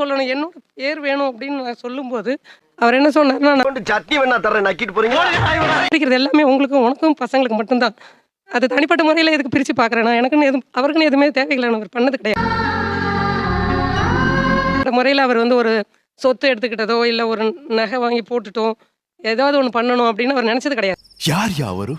சொல்லணும். என்னோட பேர் வேணும் அப்படின்னு நான் சொல்லும்போது அவர் என்ன சொன்னார்னா சட்னி வேணா தரேன் நக்கிட்டு போறீங்க படிக்கிறது எல்லாமே உங்களுக்கும் உனக்கும் பசங்களுக்கு மட்டும்தான். அது தனிப்பட்ட முறையில் எதுக்கு பிரித்து பார்க்குறேன் நான்? எனக்குன்னு எதுவும் அவருக்குன்னு எதுவுமே தேவையில்லைன்னு அவர் பண்ணது கிடையாது. அந்த முறையில் அவர் வந்து ஒரு சொத்து எடுத்துக்கிட்டதோ இல்லை ஒரு நகை வாங்கி போட்டுட்டோ ஏதாவது ஒன்று பண்ணணும் அப்படின்னு அவர் நினச்சது கிடையாது. யார் யாவரு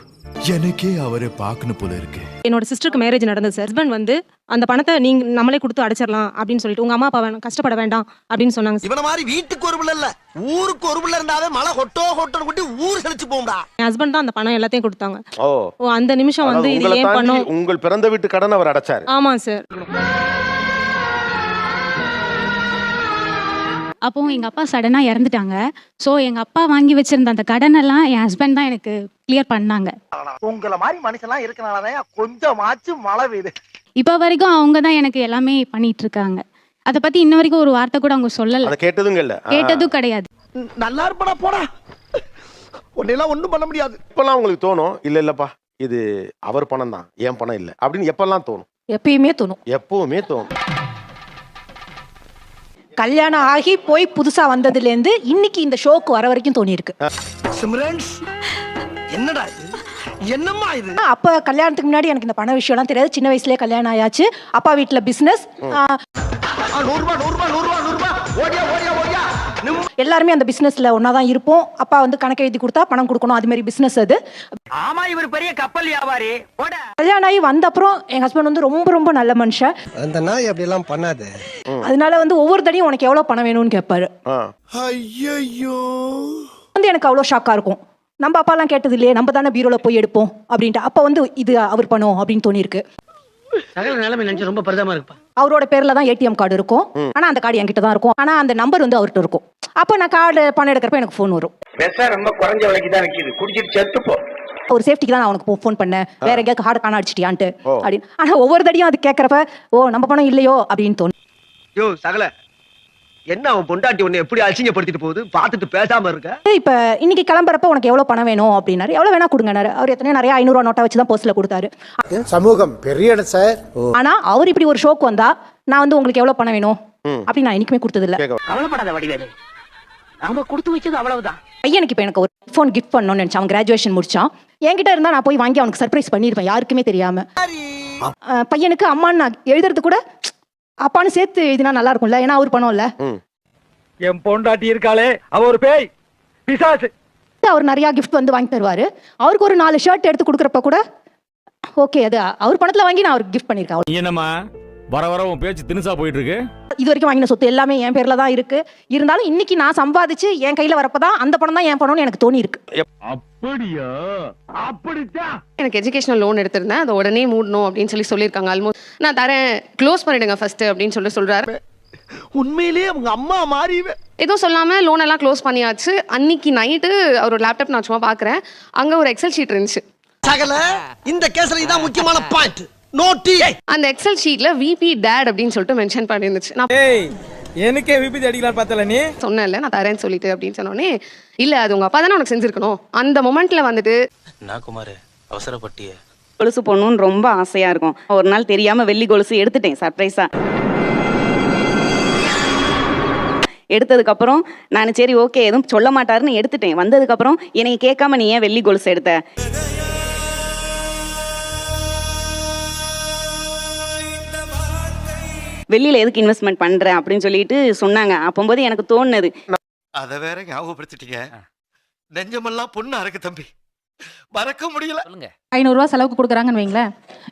எனக்கே அவரை பார்க்கணும் போல இருக்கு. என்னோட சிஸ்டருக்கு மேரேஜ் நடந்தது. சார் ஹஸ்பண்ட் வந்து அந்த பணத்தை நீங்க நம்மளே கொடுத்து அடைச்சிடலாம் அப்படின்னு சொல்லிட்டு உங்க அம்மா அப்பா வேணும் கஷ்டப்பட வேண்டாம் அப்படின்னு சொன்னாங்க. sir. இவன மாதிரி வீட்டுக்கு ஒரு பிள்ளை இல்ல. ஊருக்கு ஒரு பிள்ளை இருந்தாவே மழை கொட்டோ கொட்டோன்னு கொட்டி ஊர் செழிச்சு போகும்டா. என் ஹஸ்பண்ட் தான் அந்த பணம் எல்லாத்தையும் கொடுத்தாங்க. ஓ. ஓ அந்த நிமிஷம் வந்து இது உங்களை ஏன் தாண்டி பண்ணோம்? உங்கள் பிறந்த வீட்டு கடன் அவர் அடைச்சாரு. ஆமா சார் அப்போ எங்கள் அப்பா சடனாக இறந்துட்டாங்க. ஸோ எங்கள் அப்பா வாங்கி வச்சிருந்த அந்த கடனெல்லாம் என் ஹஸ்பண்ட் தான் எனக்கு கிளியர் பண்ணாங்க. உங்களை மாதிரி மனுஷன்லாம் இருக்கனாலதான் கொஞ்சமாச்சும் மழை பெய்யுது. இப்போ வரைக்கும் அவங்க தான் எனக்கு எல்லாமே பண்ணிட்டு இருக்காங்க. அதை பற்றி இன்ன வரைக்கும் ஒரு வார்த்தை கூட அவங்க சொல்லலை. அதை கேட்டதுங்க இல்ல. கேட்டதும் கிடையாது. நல்லா இருப்படா போடா. உன்னையெல்லாம் ஒண்ணும் பண்ண முடியாது. இப்பெல்லாம் உங்களுக்கு தோணும் இல்ல இல்லப்பா இது அவர் பணம் தான் என் பணம் இல்ல. அப்படின்னு எப்பெல்லாம் தோணும்? எப்பயுமே தோணும். எப்பவுமே தோணும். கல்யாணம் ஆகி போய் புதுசா வந்ததுலேருந்து இன்னைக்கு இந்த ஷோக்கு வர வரைக்கும் தோணியிருக்கு. சிம்ரன்ஸ் என்னடா இது? என்னம்மா இது? அப்ப கல்யாணத்துக்கு முன்னாடி எனக்கு இந்த பண விஷயம்லாம் தெரியாது. சின்ன வயசுலயே கல்யாணம் ஆயாச்சு. அப்பா வீட்டுல பிசினஸ் நூறு ரூபாய் நூறு ரூபாய் நூறு ரூபாய் நூறு ரூபாய் ஓடியா எல்லாருமே அந்த பிசினஸ்ல ஒன்னா தான் இருப்போம். அப்பா வந்து கணக்கு எழுதி கொடுத்தா பணம் கொடுக்கணும். அது மாதிரி பிசினஸ் அது. ஆமா இவர் பெரிய கப்பல் வியாபாரி. கல்யாணம் ஆகி வந்த அப்புறம் எங்க ஹஸ்பண்ட் வந்து ரொம்ப ரொம்ப நல்ல மனுஷன். அந்த நாய் அப்படி எல்லாம் பண்ணாது அதனால வந்து ஒவ்வொரு தடையும் உனக்கு எவ்வளவு பணம் வேணும்னு கேட்பாரு ஆ. வந்து எனக்கு அவ்வளோ ஷாக்கா இருக்கும். நம்ம அப்பாலாம் கேட்டது இல்லையே நம்ம தானே பீரோல போய் எடுப்போம் அப்படின்ட்டு. அப்ப வந்து இது அவர் பணம் அப்படின்னு தோணியிருக்கு. சகல நிலைமை நினைச்சு ரொம்ப பரிதமா இருப்பா அவரோட பேர்ல தான் ஏடிஎம் கார்டு இருக்கும். ஆனா அந்த கார்டு என்கிட்ட தான் இருக்கும். ஆனா அந்த நம்பர் வந்து அவர்கிட்ட இருக்கும். அப்போ நான் கார்டு பணம் எடுக்கிறப்ப எனக்கு ஃபோன் வரும். விஷம் ரொம்ப குறைஞ்ச விலைக்கு தான் விற்கிது குடிச்சிட்டு செத்து போ. ஒரு சேஃப்டிக்கு தான் நான் அவனுக்கு ஃபோன் பண்ணேன். வேற எங்கேயாவது கார்டு காண அடிச்சிட்டியான்ட்டு. அப்படின்னு. ஆனா ஒவ்வொரு தடியும் அது கேட்கறப்ப ஓ நம்ம பணம் இல்லையோ? அப்படின்னு தோணும் யோ சகல. என்ன அவன் பொண்டாட்டி உன்னை எப்படி அசிங்கப்படுத்திட்டு போகுது? பார்த்துட்டு பேசாம இருக்க. இப்ப இன்னைக்கு கிளம்புறப்ப உனக்கு எவ்வளவு பணம் வேணும் அப்படின்னாரு. எவ்வளவு வேணா கொடுங்கனாரு அவர் எத்தனையோ நிறைய ஐநூறுவா நோட்டா வச்சு தான் போஸ்ட்ல கொடுத்தாரு. சமூகம் பெரிய சார் ஆனா அவர் இப்படி ஒரு ஷோக்கு வந்தா நான் வந்து உங்களுக்கு எவ்வளவு பணம் வேணும் அப்படின்னு நான் என்னைக்குமே கொடுத்தது இல்ல கவலைப்படாத வடிவேலு. நாம கொடுத்து வச்சது அவ்வளவுதான். பையனுக்கு இப்ப எனக்கு ஒரு ஃபோன் கிஃப்ட் பண்ணணும்னு நினைச்சான் அவன் கிராஜுவேஷன் முடிச்சான். என்கிட்ட இருந்தா நான் போய் வாங்கி அவனுக்கு சர்ப்ரைஸ் பண்ணிருப்பேன் யாருக்குமே தெரியாம. பையனுக்கு அம்மான்னு நான் எழுதுறது கூட அப்பான்னு சேர்த்து எழுதினா நல்லா இருக்கும்ல ஏன்னா அவர் பணம் இல்ல என் பொண்டாட்டி இருக்காளே அவ ஒரு பேய் பிசாசு. அவர் நிறைய கிஃப்ட் வந்து வாங்கி தருவாரு. அவருக்கு ஒரு நாலு ஷர்ட் எடுத்து கொடுக்குறப்ப கூட ஓகே அது அவர் பணத்துல வாங்கி நான் அவருக்கு கிஃப்ட் பண்ணிருக்கேன். என்னம்மா? வர வர உன் பேச்சு தினுசா போயிட்டு இருக்கு இது வரைக்கும் வாங்கின சொத்து எல்லாமே என் பேர்ல தான் இருக்கு. இருந்தாலும் இன்னைக்கு நான் சம்பாதிச்சு என் கையில வரப்பதான் அந்த பணம் தான் என் பணம்னு எனக்கு தோணி இருக்கு அப்படியா? அப்படித்தான் எனக்கு எஜுகேஷனல் லோன் எடுத்திருந்தேன். அதை உடனே மூடணும் அப்படின்னு சொல்லி சொல்லியிருக்காங்க. ஆல்மோஸ்ட் நான் தரேன். க்ளோஸ் பண்ணிடுங்க ஃபர்ஸ்ட் அப்படின்னு சொல்லி சொல்றாரு. உண்மையிலேயே அவங்க அம்மா மாறி எதுவும் சொல்லாம லோன் எல்லாம் க்ளோஸ் பண்ணியாச்சு. அன்னைக்கு நைட்டு அவரோட லேப்டாப் நான் சும்மா பார்க்குறேன் அங்க ஒரு எக்ஸல் ஷீட் இருந்துச்சு. சகல இந்த கேஸ்ல இதான் முக்கியமான பாயிண்ட் நோட்டி. அந்த எக்ஸல் ஷீட்ல விபி டேட் அப்படின்னு சொல்லிட்டு மென்ஷன் பண்ணிருந்துச்சு. நான் ஏய் எனக்கே விபி அடிக்கலாம் பார்த்தல நீ? சொன்னேன்ல நான் தரேன்னு சொல்லிட்டு அப்படின்னு சொன்னோடனே இல்ல அது உங்க அப்பா தானே உனக்கு செஞ்சிருக்கணும். அந்த மொமெண்ட்ல வந்துட்டு நான் குமார் அவசரப்பட்டிய? கொலுசு போடணும்னு ரொம்ப ஆசையா இருக்கும். ஒரு நாள் தெரியாம வெள்ளி கொலுசு எடுத்துட்டேன் சர்ப்ரைஸா எடுத்ததுக்கு அப்புறம் நான் சரி ஓகே எதுவும் சொல்ல மாட்டாருன்னு எடுத்துட்டேன். வந்ததுக்கு அப்புறம் என்னை கேட்காம நீ ஏன் வெள்ளி கொலுசு எடுத்த? வெள்ளியில எதுக்கு இன்வெஸ்ட்மெண்ட் பண்ற அப்படின்னு சொல்லிட்டு சொன்னாங்க. அப்போது எனக்கு தோணுது. அத வேற ஞாபகப்படுத்திட்டீங்க. நெஞ்சமெல்லாம் பொண்ணு அறக்கு தம்பி. மறக்க முடியல. ஐநூறுரூவா செலவுக்கு கொடுக்குறாங்கன்னு வைங்களேன்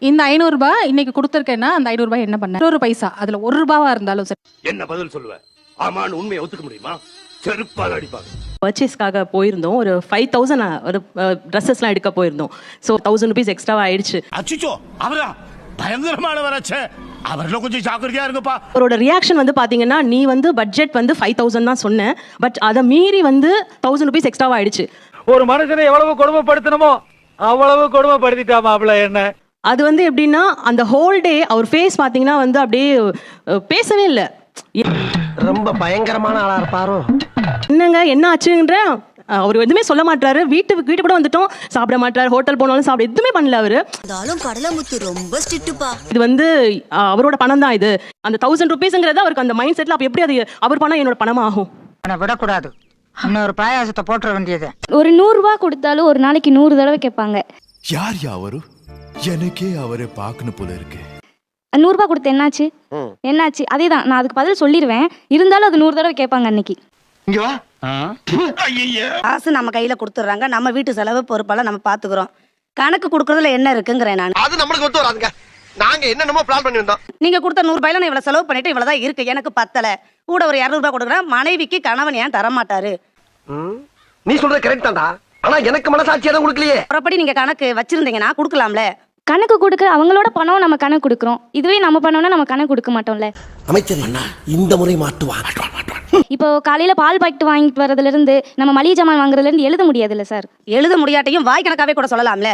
இந்த ஐநூறுரூபா இன்னைக்கு கொடுத்துருக்கேன்னா அந்த ஐநூறுரூபா என்ன பண்ண? ஒரு பைசா. அதுல ஒரு ரூபாவா இருந்தாலும் சரி. என்ன பதில் சொல்லுவ? ஆமான்னு உண்மையை ஒத்துக்க முடியுமா? செருப்பால் அடிப்பாங்க. பர்ச்சேஸ்க்காக போயிருந்தோம். ஒரு ஃபைவ் தௌசண்ட் ஒரு ட்ரெஸ்ஸஸ்லாம் எடுக்க போயிருந்தோம். ஸோ தௌசண்ட் ருபீஸ் எக்ஸ்ட்ரா ஆயிடுச்சு. அச்சிச்சோ அவரா? பயங்கரமான வராச்சே அவர்ல கொஞ்சம் ஜாக்கிரதையா இருங்கப்பா. அவரோட ரியாக்ஷன் வந்து பாத்தீங்கன்னா நீ வந்து பட்ஜெட் வந்து ஃபைவ் தௌசண்ட் தான் சொன்னேன் பட் அதை மீறி வந்து தௌசண்ட் ருபீஸ் எக்ஸ்ட்ரா ஆயிடுச்சு. ஒரு மனுஷனை எவ்வளவு கொடுமைப்படுத்தணுமோ அவ்வளவு கொடுமைப்படுத்திட்டா மாப்பிள்ள என்ன? அது வந்து எப்படின்னா அந்த ஹோல் டே அவர் ஃபேஸ் பாத்தீங்கன்னா வந்து அப்படியே பேசவே இல்லை. ரொம்ப பயங்கரமான ஆளா இருப்பாரோ? என்னங்க என்ன ஆச்சுன்ற அவர் எதுவுமே சொல்ல மாட்டாரு வீட்டு வீட்டு கூட வந்துட்டோம். சாப்பிட மாட்டாரு ஹோட்டல் போனாலும் சாப்பிட எதுவுமே பண்ணல அவரு. கடலமுத்து ரொம்ப ஸ்ட்ரிக்ட்டுப்பா. இது வந்து அவரோட பணம் தான் இது. அந்த தௌசண்ட் ருபீஸ்ங்கிறது அவருக்கு அந்த மைண்ட் செட்ல அப்ப எப்படி அது அவர் பணம் என்னோட பணமா ஆகும் விடக்கூடாது. இன்னொரு பாயாசத்தை போட்டுற வேண்டியது. ஒரு நூறுரூவா கொடுத்தாலும் ஒரு நாளைக்கு நூறு தடவை கேட்பாங்க. யார் யாவரு எனக்கே அவரை பார்க்கணும் போல இருக்கு. நூறுரூவா கொடுத்து என்னாச்சு. என்னாச்சு? அதே தான் நான் அதுக்கு பதில் சொல்லிடுவேன் இருந்தாலும் அது நூறு தடவை கேட்பாங்க அன்னைக்கு. இங்க வா. காசு நம்ம கையில கொடுத்துட்றாங்க நம்ம வீட்டு செலவு பொறுப்பெல்லாம் நம்ம பாத்துக்கிறோம். கணக்கு கொடுக்கறதுல என்ன இருக்குங்கிறேன் நான். அது நம்மளுக்கு ஒத்து வராதுங்க. நாங்க என்னென்னமோ பிளான் பண்ணி வந்தோம் நீங்க கொடுத்த நூறு ரூபாயில நான் இவ்வளவு செலவு பண்ணிட்டு இவ்வளவுதான் இருக்கு. எனக்கு பத்தல. கூட ஒரு இரநூறு ரூபாய் கொடுக்குறேன். மனைவிக்கு கணவன் ஏன் தர மாட்டாரு நீ சொல்றது கரெக்ட் தான்டா. ஆனா எனக்கு மனசாட்சியா தான் கொடுக்கலையே. அப்புறப்படி நீங்க கணக்கு வச்சிருந்தீங்கன்னா கொடுக்கலாம்ல. கணக்கு கொடுக்க அவங்களோட பணம் நம்ம கணக்கு கொடுக்குறோம். இதுவே நம்ம பண்ணோம்னா நம்ம கணக்கு கொடுக்க மாட்டோம்ல. அமைச்சர் இந்த முறை மாட்டுவா இப்போ காலையில பால் பாக்கெட் வாங்கிட்டு வரதுல இருந்து நம்ம மளிகை ஜாமான் வாங்குறதுல இருந்து எழுத முடியாதுல்ல சார்? எழுத முடியாட்டையும் வாய் கணக்காவே கூட சொல்லலாம்ல.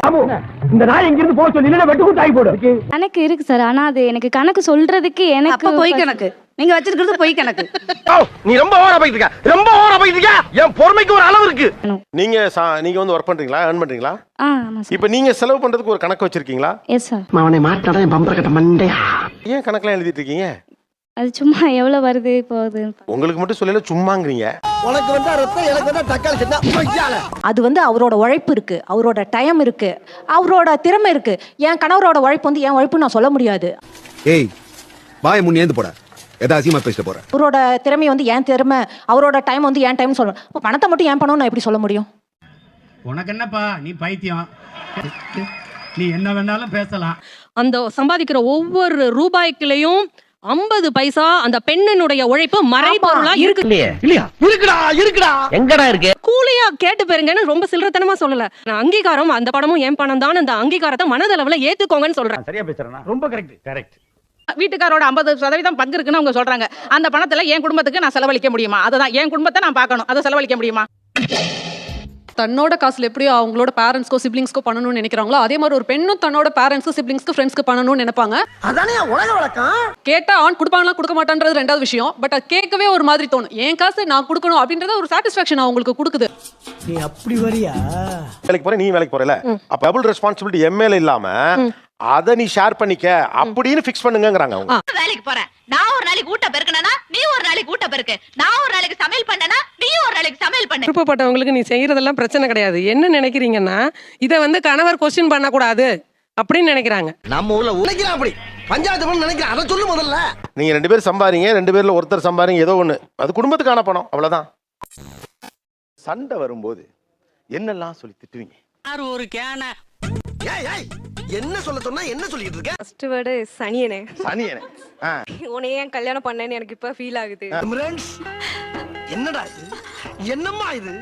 இந்த நாய் இங்க இருந்து போக சொல்லி வெட்டு கூட்டாய் போடு கணக்கு இருக்கு சார் ஆனா அது எனக்கு கணக்கு சொல்றதுக்கு எனக்கு பொய் கணக்கு. நீங்க வச்சிருக்கிறது பொய் கணக்கு. நீ ரொம்ப ஓவரா போயிட்டு இருக்க. ரொம்ப ஓவரா போயிட்டு இருக்க. என் பொறுமைக்கு ஒரு இருக்கு. நீங்க சா- நீங்க வந்து ஒர்க் பண்றீங்களா? ஏர்ன் பண்றீங்களா? இப்போ நீங்க செலவு பண்றதுக்கு ஒரு கணக்கு வச்சிருக்கீங்களா? எஸ் சார் அவனை மாட்டாடா என் பம்பர கட்ட மண்டையா ஏன் கணக்கெல்லாம் எழுதிட்டு இருக்கீங்க? அது சும்மா எவ்வளவு வருது போகுது உங்களுக்கு மட்டும் சொல்லல சும்மாங்கிறீங்க. உனக்கு வந்தா ரத்தம் எனக்கு வந்தா தக்காளி செத்தா அது வந்து அவரோட உழைப்பு இருக்கு அவரோட டைம் இருக்கு அவரோட திறமை இருக்கு. என் கணவரோட உழைப்பு வந்து என் உழைப்பு நான் சொல்ல முடியாது. ஏய் வாய முன் ஏந்து போட. ஏதா அசியமா பேசிட்டு போற அவரோட திறமை வந்து என் திறமை அவரோட டைம் வந்து என் டைம் சொல்லணும் இப்போ பணத்தை மட்டும் ஏன் பணம் நான் எப்படி சொல்ல முடியும்? உனக்கு என்னப்பா? நீ பைத்தியம். நீ என்ன வேணாலும் பேசலாம். அந்த சம்பாதிக்கிற ஒவ்வொரு ரூபாய்க்குலயும் ஐம்பது பைசா அந்த பெண்ணினுடைய உழைப்பு மறைபொருளா இருக்கு. இல்லையா. இருக்குடா இருக்குடா. எங்கடா இருக்கு? கூலியா கேட்டு பாருங்கன்னு ரொம்ப சில்லறத்தனமா சொல்லல. நான் அங்கீகாரம் அந்த பணமும் என் பணம் தான் அந்த அங்கீகாரத்தை மனதளவுல ஏத்துக்கோங்கன்னு சொல்றேன். சரியா பேசுறேனா? ரொம்ப கரெக்ட் கரெக்ட் வீட்டுக்காரோட ஐம்பது சதவீதம் பங்கு இருக்குன்னு அவங்க சொல்றாங்க. அந்த பணத்துல என் குடும்பத்துக்கு நான் செலவழிக்க முடியுமா? அதுதான். என் குடும்பத்தை நான் பார்க்கணும். அதை செலவழிக்க முடியுமா? தன்னோட காசுல எப்படியோ அவங்களோட பேரண்ட்ஸ்க்கோ சிப்ளிங்ஸ்க்கோ பண்ணணும்னு நினைக்கிறாங்களோ அதே மாதிரி ஒரு பெண்ணும் தன்னோட பேரண்ட்ஸ்க்கு சிப்ளிங்ஸ்க்கு ஃப்ரெண்ட்ஸ்க்கு பண்ணணும்னு நினைப்பாங்க. அதானே உலக வழக்கம்? கேட்டா ஆண் கொடுப்பாங்களா கொடுக்க மாட்டான்றது ரெண்டாவது விஷயம். பட் அது கேட்கவே ஒரு மாதிரி தோணும். என் காசு நான் கொடுக்கணும் அப்படின்றத ஒரு சாட்டிஸ்ஃபேக்ஷன் அவங்களுக்கு கொடுக்குது. நீ அப்படி வரியா? வேலைக்கு போற நீ வேலைக்கு போறல அப்ப டபுள் ரெஸ்பான்சிபிலிட்டி எம்ஏல இல்லாம அத நீ ஷேர் பண்ணிக்க அப்படின்னு ஃபிக்ஸ் பண்ணுங்கங்கறாங்க அவங்க. வேலைக்கு போறேன். நான் ஒரு நாளைக்கு ஊட்ட பெருக்கனா நீ ஒரு நாளைக்கு ஊட்ட பெருக்கு. நான் ஒரு நாளைக்கு சமையல் பண்ணனா நீ ஒரு நாளைக்கு சமையல் பண்ணு. விருப்பப்பட்டவங்களுக்கு நீ செய்யறதெல்லாம் பிரச்சனை கிடையாது. என்ன நினைக்கிறீங்கன்னா இதை வந்து கணவர் கொஸ்டின் பண்ணக்கூடாது அப்படின்னு நினைக்கிறாங்க. நம்ம ஊர்ல உழைக்கிறான் அப்படி. பஞ்சாயத்து நினைக்கிறேன். அதை சொல்லு முதல்ல. நீங்க ரெண்டு பேரும் சம்பாரிங்க ரெண்டு பேர்ல ஒருத்தர் சம்பாரிங்க ஏதோ ஒண்ணு. அது குடும்பத்துக்கான பணம் அவ்வளவுதான். சண்டை வரும்போது என்னெல்லாம் சொல்லி திட்டுவீங்க? ஒரு கேன? ஏய் ஏய் என்ன சொல்ல சொன்னா என்ன சொல்லிட்டு இருக்க? ஃபர்ஸ்ட் வேர்டு சனியனே. சனியனே. உன்னை ஏன் கல்யாணம் பண்ணேன்னு எனக்கு இப்ப ஃபீல் ஆகுது. என்னடா இது? என்னம்மா இது?